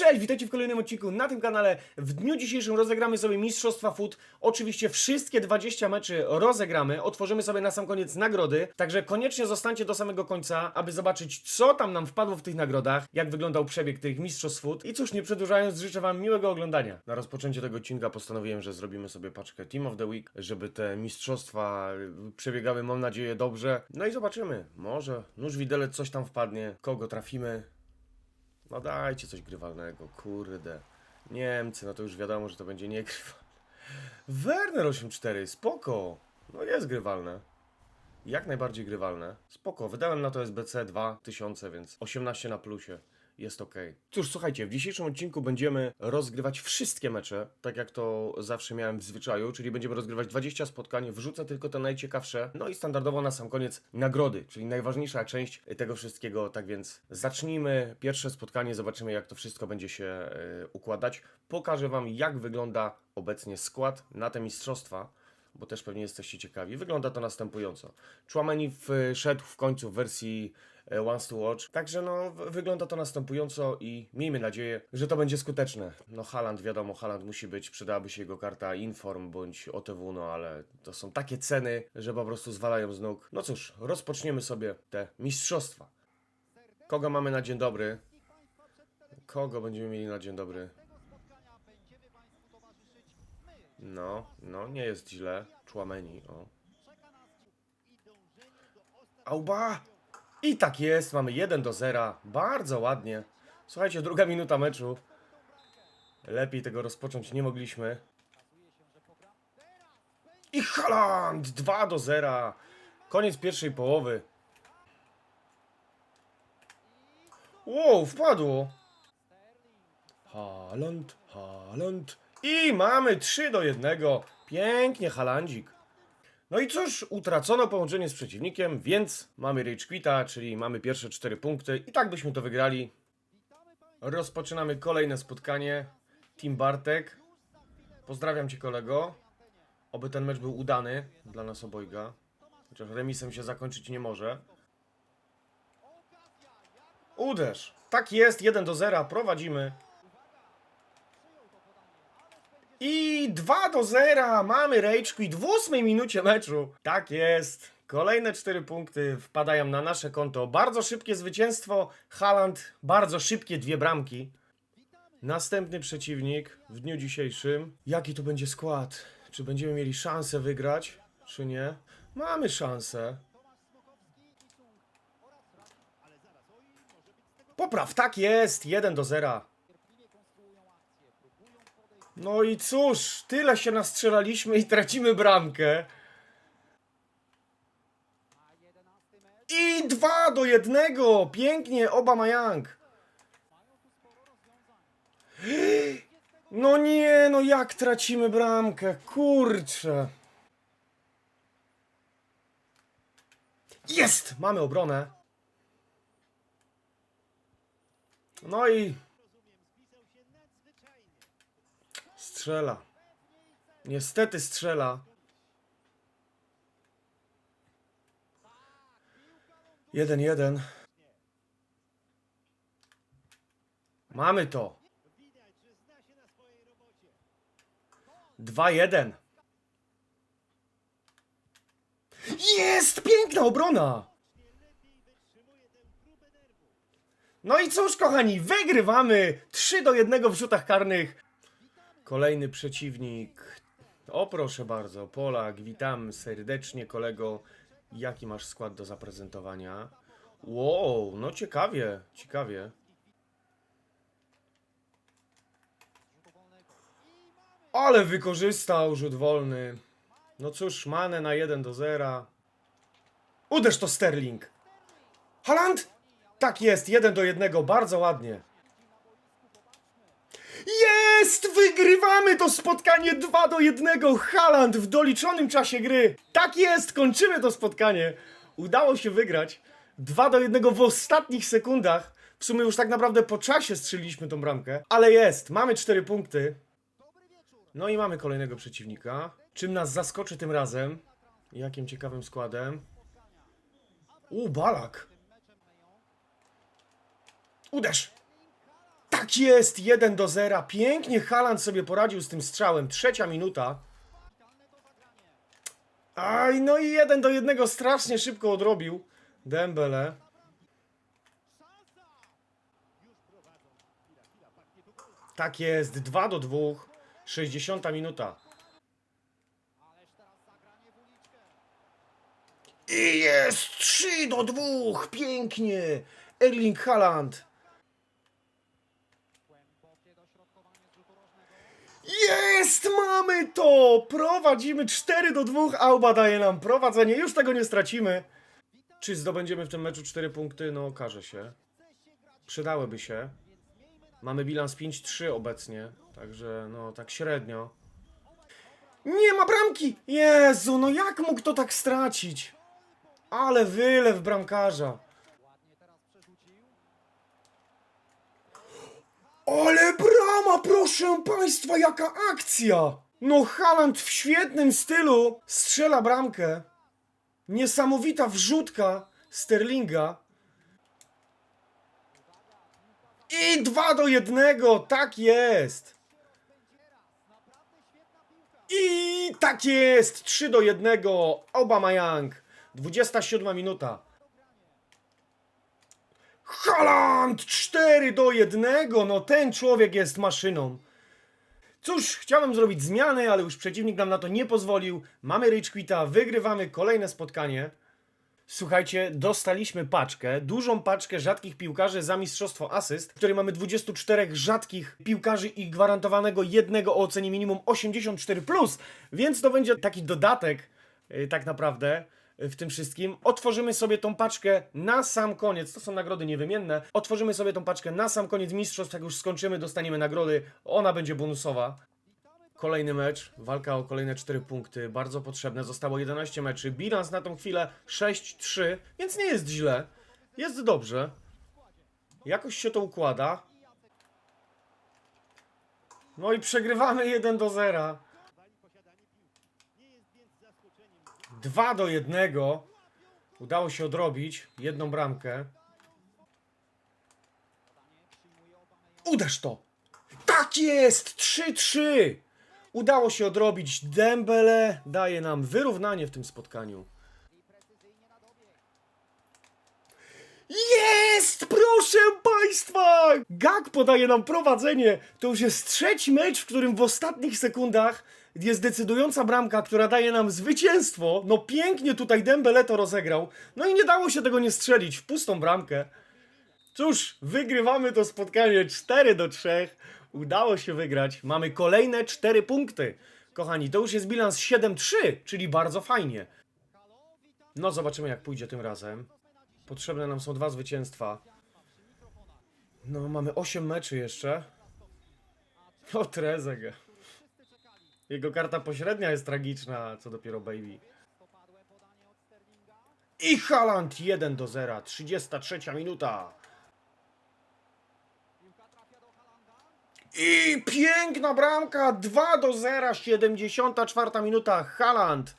Cześć, witajcie w kolejnym odcinku na tym kanale. W dniu dzisiejszym rozegramy sobie Mistrzostwa Foot. Oczywiście wszystkie 20 meczy rozegramy. Otworzymy sobie na sam koniec nagrody. Także koniecznie zostańcie do samego końca, aby zobaczyć, co tam nam wpadło w tych nagrodach, jak wyglądał przebieg tych Mistrzostw Foot. I cóż, nie przedłużając, życzę Wam miłego oglądania. Na rozpoczęcie tego odcinka postanowiłem, że zrobimy sobie paczkę Team of the Week, żeby te mistrzostwa y, przebiegały, mam nadzieję, dobrze. No i zobaczymy. Może nóż widelec coś tam wpadnie, kogo trafimy. No dajcie coś grywalnego, kurde. Niemcy, no to już wiadomo, że to będzie niegrywalne. Werner 8.4, spoko. No jest grywalne. Jak najbardziej grywalne. Spoko, wydałem na to SBC 2000, więc 18 na plusie. Jest ok. Cóż, słuchajcie, w dzisiejszym odcinku będziemy rozgrywać wszystkie mecze, tak jak to zawsze miałem w zwyczaju, czyli będziemy rozgrywać 20 spotkań, wrzucę tylko te najciekawsze, no i standardowo na sam koniec nagrody, czyli najważniejsza część tego wszystkiego. Tak więc zacznijmy pierwsze spotkanie, zobaczymy jak to wszystko będzie się e, układać. Pokażę Wam, jak wygląda obecnie skład na te mistrzostwa bo też pewnie jesteście ciekawi. Wygląda to następująco. Chouameni wszedł w końcu w wersji e, Once to Watch, także no wygląda to następująco i miejmy nadzieję, że to będzie skuteczne. No Haaland, wiadomo, Haaland musi być, przydałaby się jego karta Inform bądź OTW, no ale to są takie ceny, że po prostu zwalają z nóg. No cóż, rozpoczniemy sobie te mistrzostwa. Kogo mamy na dzień dobry? Kogo będziemy mieli na dzień dobry? No, no, nie jest źle. Człameni, o. Auba! I tak jest, mamy 1 do 0. Bardzo ładnie. Słuchajcie, druga minuta meczu. Lepiej tego rozpocząć nie mogliśmy. I Haaland! 2 do 0. Koniec pierwszej połowy. Wow, wpadło. Haaland, Haaland. I mamy 3 do 1. Pięknie, Halandzik. No i cóż, utracono połączenie z przeciwnikiem, więc mamy Rage czyli mamy pierwsze 4 punkty i tak byśmy to wygrali. Rozpoczynamy kolejne spotkanie. Team Bartek. Pozdrawiam Cię kolego. Oby ten mecz był udany dla nas obojga. Chociaż remisem się zakończyć nie może. Uderz. Tak jest, 1 do 0, prowadzimy. I 2 do 0 mamy Rage Quit w ósmej minucie meczu. Tak jest. Kolejne 4 punkty wpadają na nasze konto. Bardzo szybkie zwycięstwo. Haaland, bardzo szybkie dwie bramki. Następny przeciwnik w dniu dzisiejszym. Jaki to będzie skład? Czy będziemy mieli szansę wygrać, czy nie? Mamy szansę. Popraw, tak jest. 1 do 0. No i cóż, tyle się nastrzelaliśmy i tracimy bramkę. I 2 do 1. Pięknie, Obama Young. No nie, no jak tracimy bramkę, kurczę. Jest! Mamy obronę. No i Strzela. Niestety strzela. Jeden, jeden. Mamy to. Dwa, jeden. Jest! Piękna obrona! No i cóż, kochani, wygrywamy 3 do 1 w rzutach karnych. Kolejny przeciwnik. O proszę bardzo, Polak, witam serdecznie kolego. Jaki masz skład do zaprezentowania? Wow, no ciekawie, ciekawie. Ale wykorzystał rzut wolny. No cóż, Mane na 1 do 0. Uderz to Sterling. Haland? Tak jest, 1 do 1, bardzo ładnie. Jest! Wygrywamy to spotkanie 2 do 1. Haland w doliczonym czasie gry. Tak jest, kończymy to spotkanie. Udało się wygrać 2 do 1 w ostatnich sekundach. W sumie już tak naprawdę po czasie strzeliliśmy tą bramkę, ale jest, mamy 4 punkty. No i mamy kolejnego przeciwnika. Czym nas zaskoczy tym razem? Jakim ciekawym składem? U, Balak. Uderz! Tak jest, 1 do 0. Pięknie Haaland sobie poradził z tym strzałem. Trzecia minuta. Aj, no i 1 do 1 strasznie szybko odrobił Dembele. Tak jest, 2 do 2. 60 minuta. I jest 3 do 2. Pięknie. Erling Haaland. Jest! Mamy to! Prowadzimy 4 do 2. Auba daje nam prowadzenie. Już tego nie stracimy. Czy zdobędziemy w tym meczu 4 punkty? No, okaże się. Przydałyby się. Mamy bilans 5-3 obecnie. Także, no, tak średnio. Nie ma bramki! Jezu, no jak mógł to tak stracić? Ale wylew bramkarza. Ale brama, proszę państwa, jaka akcja! No Haaland w świetnym stylu strzela bramkę. Niesamowita wrzutka Sterlinga. I 2 do 1, tak jest. I tak jest, 3 do 1, Obama Young. 27 minuta. Haaland 4 do 1, no ten człowiek jest maszyną. Cóż, chciałem zrobić zmiany, ale już przeciwnik nam na to nie pozwolił. Mamy Rage Quita, wygrywamy kolejne spotkanie. Słuchajcie, dostaliśmy paczkę, dużą paczkę rzadkich piłkarzy za mistrzostwo asyst, w której mamy 24 rzadkich piłkarzy i gwarantowanego jednego o ocenie minimum 84+, więc to będzie taki dodatek yy, tak naprawdę w tym wszystkim. Otworzymy sobie tą paczkę na sam koniec, to są nagrody niewymienne, otworzymy sobie tą paczkę na sam koniec mistrzostw, jak już skończymy, dostaniemy nagrody, ona będzie bonusowa. Kolejny mecz, walka o kolejne 4 punkty, bardzo potrzebne. Zostało 11 meczy. Bilans na tą chwilę 6-3, więc nie jest źle. Jest dobrze. Jakoś się to układa. No i przegrywamy 1 do 0. 2 do 1. Udało się odrobić jedną bramkę. Uderz to! Tak jest! 3-3! Udało się odrobić. Dembele daje nam wyrównanie w tym spotkaniu. Jest! Proszę Państwa! Gag podaje nam prowadzenie. To już jest trzeci mecz, w którym w ostatnich sekundach jest decydująca bramka, która daje nam zwycięstwo. No pięknie tutaj Dembele to rozegrał. No i nie dało się tego nie strzelić w pustą bramkę. Cóż, wygrywamy to spotkanie 4 do 3. Udało się wygrać. Mamy kolejne 4 punkty. Kochani, to już jest bilans 7-3, czyli bardzo fajnie. No, zobaczymy jak pójdzie tym razem. Potrzebne nam są dwa zwycięstwa. No, mamy 8 meczy jeszcze. O, Trezeg. Jego karta pośrednia jest tragiczna, co dopiero baby. I Haaland 1 do 0, 33 minuta. I piękna bramka 2 do 0, 74 minuta. Haaland.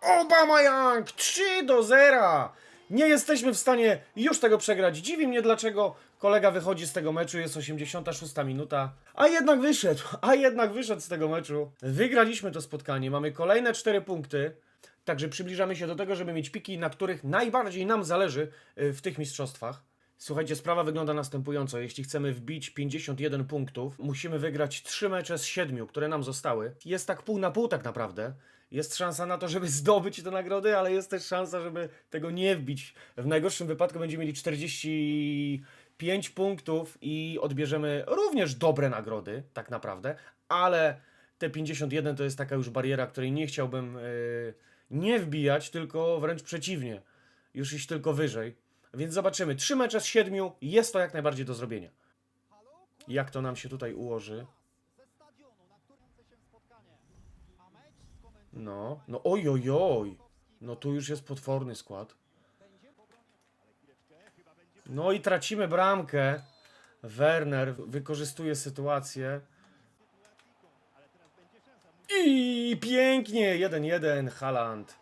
Obama Young 3 do 0. Nie jesteśmy w stanie już tego przegrać. Dziwi mnie, dlaczego kolega wychodzi z tego meczu. Jest 86 minuta. A jednak wyszedł. A jednak wyszedł z tego meczu. Wygraliśmy to spotkanie. Mamy kolejne 4 punkty. Także przybliżamy się do tego, żeby mieć piki, na których najbardziej nam zależy y, w tych mistrzostwach. Słuchajcie, sprawa wygląda następująco. Jeśli chcemy wbić 51 punktów, musimy wygrać 3 mecze z 7, które nam zostały. Jest tak pół na pół tak naprawdę. Jest szansa na to, żeby zdobyć te nagrody, ale jest też szansa, żeby tego nie wbić. W najgorszym wypadku będziemy mieli 45 punktów i odbierzemy również dobre nagrody, tak naprawdę, ale te 51 to jest taka już bariera, której nie chciałbym yy, nie wbijać, tylko wręcz przeciwnie. Już iść tylko wyżej. Więc zobaczymy. Trzy mecze z siedmiu. Jest to jak najbardziej do zrobienia. Jak to nam się tutaj ułoży? No, no oj, oj, oj. No tu już jest potworny skład. No i tracimy bramkę. Werner wykorzystuje sytuację. I pięknie, 1-1, Haaland.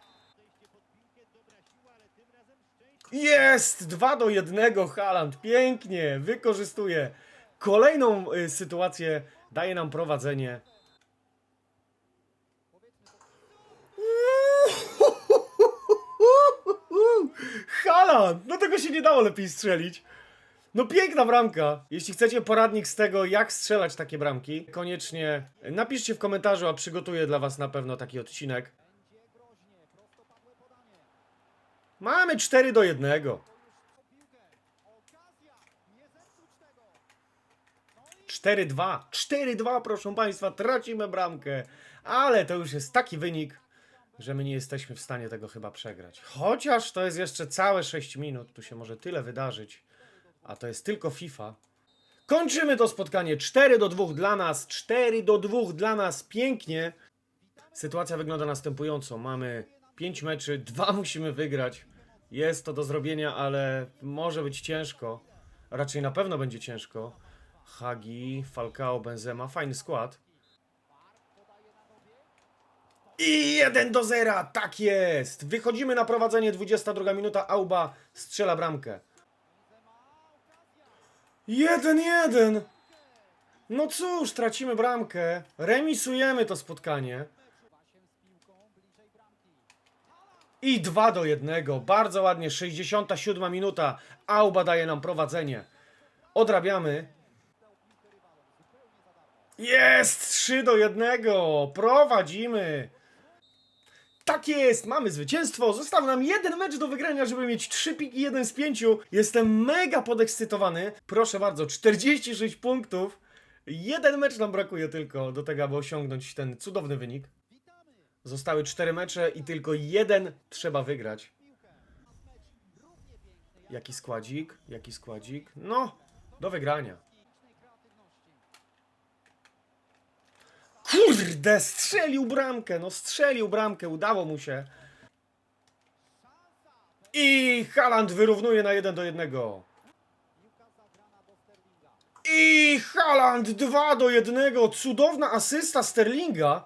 Jest! 2 do 1 Haland. Pięknie. Wykorzystuje kolejną y, sytuację. Daje nam prowadzenie. Haland! No tego się nie dało lepiej strzelić. No piękna bramka. Jeśli chcecie poradnik z tego, jak strzelać takie bramki, koniecznie napiszcie w komentarzu, a przygotuję dla was na pewno taki odcinek. Mamy 4 do 1. 4-2. 4-2, proszę Państwa, tracimy bramkę. Ale to już jest taki wynik, że my nie jesteśmy w stanie tego chyba przegrać. Chociaż to jest jeszcze całe 6 minut, tu się może tyle wydarzyć. A to jest tylko FIFA. Kończymy to spotkanie 4 do 2 dla nas. 4 do 2 dla nas. Pięknie. Sytuacja wygląda następująco. Mamy 5 meczy, 2 musimy wygrać. Jest to do zrobienia, ale może być ciężko. Raczej na pewno będzie ciężko. Hagi, Falcao, Benzema, fajny skład. I 1 do 0, tak jest! Wychodzimy na prowadzenie, 22 minuta, Auba strzela bramkę. 1-1! No cóż, tracimy bramkę, remisujemy to spotkanie. I 2 do 1, bardzo ładnie, 67 minuta, Auba daje nam prowadzenie. Odrabiamy. Jest! 3 do 1! Prowadzimy! Tak jest! Mamy zwycięstwo! Został nam jeden mecz do wygrania, żeby mieć 3 piki, 1 z 5. Jestem mega podekscytowany. Proszę bardzo, 46 punktów. Jeden mecz nam brakuje tylko do tego, aby osiągnąć ten cudowny wynik. Zostały 4 mecze i tylko jeden trzeba wygrać. Jaki składzik? Jaki składzik? No, do wygrania. Kurde, strzelił bramkę, no strzelił bramkę, udało mu się. I Haaland wyrównuje na 1 do 1. I Haaland 2 do 1. Cudowna asysta Sterlinga.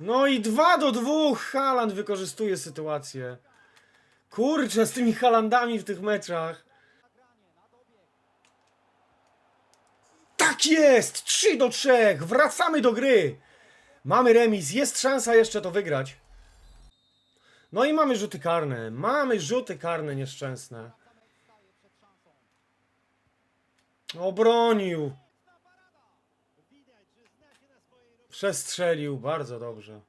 No i 2 do 2. Haaland wykorzystuje sytuację. Kurczę, z tymi Haalandami w tych meczach. Tak jest! 3 do 3! Wracamy do gry! Mamy remis, jest szansa jeszcze to wygrać. No i mamy rzuty karne. Mamy rzuty karne nieszczęsne. Obronił. Przestrzelił, bardzo dobrze.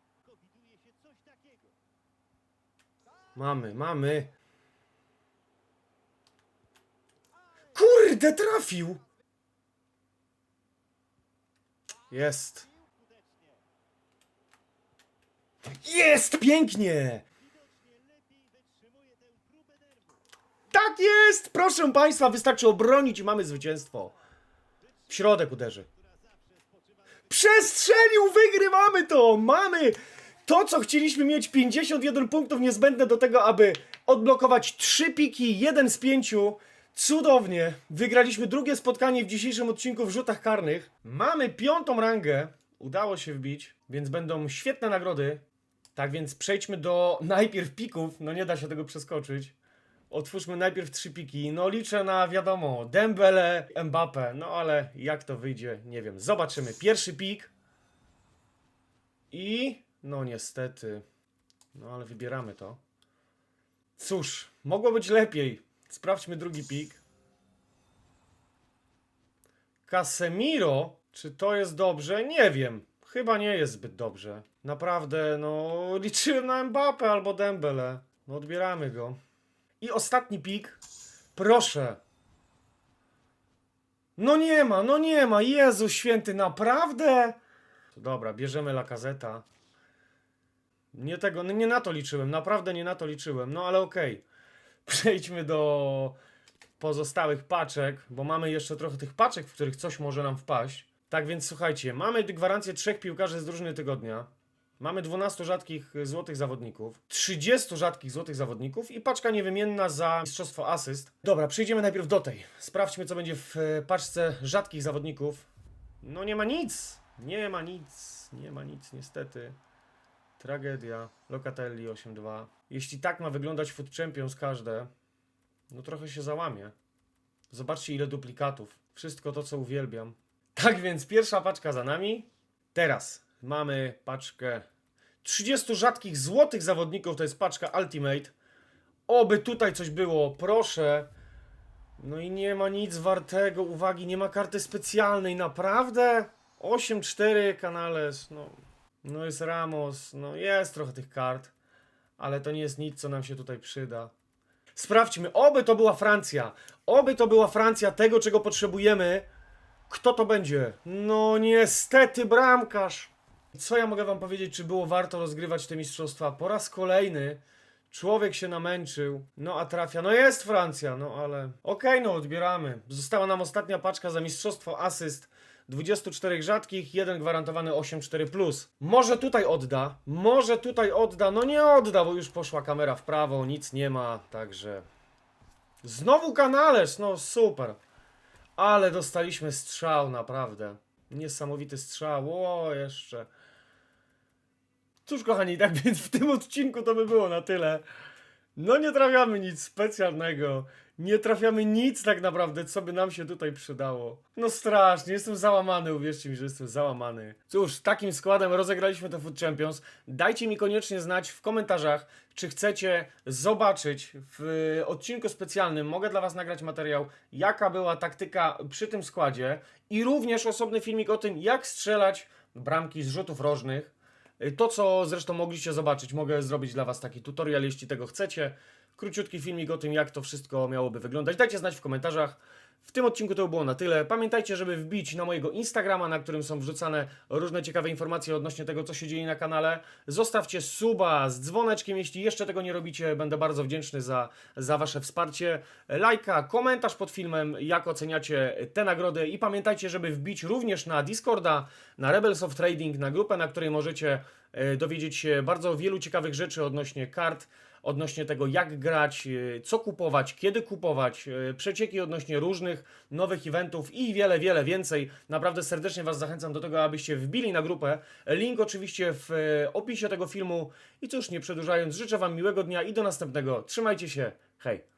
Mamy, mamy. Kurde, trafił! Jest. Jest! Pięknie! Tak jest! Proszę Państwa, wystarczy obronić i mamy zwycięstwo. W środek uderzy. Przestrzelił! Wygrywamy to! Mamy to, co chcieliśmy mieć. 51 punktów niezbędne do tego, aby odblokować 3 piki, 1 z 5. Cudownie! Wygraliśmy drugie spotkanie w dzisiejszym odcinku w rzutach karnych. Mamy piątą rangę. Udało się wbić, więc będą świetne nagrody. Tak więc przejdźmy do najpierw pików. No nie da się tego przeskoczyć. Otwórzmy najpierw trzy piki. No liczę na wiadomo, Dembele, Mbappe. No ale jak to wyjdzie, nie wiem. Zobaczymy. Pierwszy pik. I no niestety. No ale wybieramy to. Cóż, mogło być lepiej. Sprawdźmy drugi pik. Casemiro, czy to jest dobrze? Nie wiem. Chyba nie jest zbyt dobrze. Naprawdę, no liczyłem na Mbappe albo Dembele. No odbieramy go. I ostatni pik. Proszę. No nie ma, no nie ma. Jezu święty, naprawdę? Dobra, bierzemy Lakazeta. Nie tego, nie na to liczyłem, naprawdę nie na to liczyłem, no ale okej. Przejdźmy do pozostałych paczek, bo mamy jeszcze trochę tych paczek, w których coś może nam wpaść. Tak więc słuchajcie, mamy gwarancję trzech piłkarzy z drużyny tygodnia. Mamy 12 rzadkich złotych zawodników, 30 rzadkich złotych zawodników i paczka niewymienna za mistrzostwo asyst. Dobra, przejdziemy najpierw do tej. Sprawdźmy, co będzie w e, paczce rzadkich zawodników. No nie ma nic. Nie ma nic. Nie ma nic, niestety. Tragedia. Locatelli 8-2. Jeśli tak ma wyglądać Food Champions każde, no trochę się załamie. Zobaczcie ile duplikatów. Wszystko to, co uwielbiam. Tak więc pierwsza paczka za nami. Teraz mamy paczkę 30 rzadkich złotych zawodników. To jest paczka Ultimate. Oby tutaj coś było, proszę. No i nie ma nic wartego. Uwagi, nie ma karty specjalnej. Naprawdę? 8-4 Canales. No, no jest Ramos. No jest trochę tych kart. Ale to nie jest nic, co nam się tutaj przyda. Sprawdźmy, oby to była Francja. Oby to była Francja tego, czego potrzebujemy. Kto to będzie? No niestety bramkarz. Co ja mogę wam powiedzieć, czy było warto rozgrywać te mistrzostwa? Po raz kolejny człowiek się namęczył, no a trafia. No jest Francja, no ale okej, no odbieramy. Została nam ostatnia paczka za mistrzostwo asyst. 24 rzadkich, jeden gwarantowany 8-4+. Plus. Może tutaj odda, może tutaj odda, no nie odda, bo już poszła kamera w prawo, nic nie ma, także... Znowu kanales, no super. Ale dostaliśmy strzał, naprawdę. Niesamowity strzał, o jeszcze. Cóż, kochani, tak więc w tym odcinku to by było na tyle. No nie trafiamy nic specjalnego. Nie trafiamy nic tak naprawdę, co by nam się tutaj przydało. No strasznie, jestem załamany, uwierzcie mi, że jestem załamany. Cóż, takim składem rozegraliśmy te Food Champions. Dajcie mi koniecznie znać w komentarzach, czy chcecie zobaczyć w odcinku specjalnym, mogę dla Was nagrać materiał, jaka była taktyka przy tym składzie i również osobny filmik o tym, jak strzelać bramki z rzutów rożnych. To, co zresztą mogliście zobaczyć, mogę zrobić dla Was taki tutorial, jeśli tego chcecie. Króciutki filmik o tym, jak to wszystko miałoby wyglądać. Dajcie znać w komentarzach. W tym odcinku to było na tyle. Pamiętajcie, żeby wbić na mojego Instagrama, na którym są wrzucane różne ciekawe informacje odnośnie tego, co się dzieje na kanale. Zostawcie suba z dzwoneczkiem, jeśli jeszcze tego nie robicie. Będę bardzo wdzięczny za, za Wasze wsparcie. Lajka, komentarz pod filmem, jak oceniacie te nagrody. I pamiętajcie, żeby wbić również na Discorda, na Rebels of Trading, na grupę, na której możecie e, dowiedzieć się bardzo wielu ciekawych rzeczy odnośnie kart odnośnie tego, jak grać, yy, co kupować, kiedy kupować, yy, przecieki odnośnie różnych nowych eventów i wiele, wiele więcej. Naprawdę serdecznie Was zachęcam do tego, abyście wbili na grupę. Link oczywiście w yy, opisie tego filmu. I cóż, nie przedłużając, życzę Wam miłego dnia i do następnego. Trzymajcie się. Hej!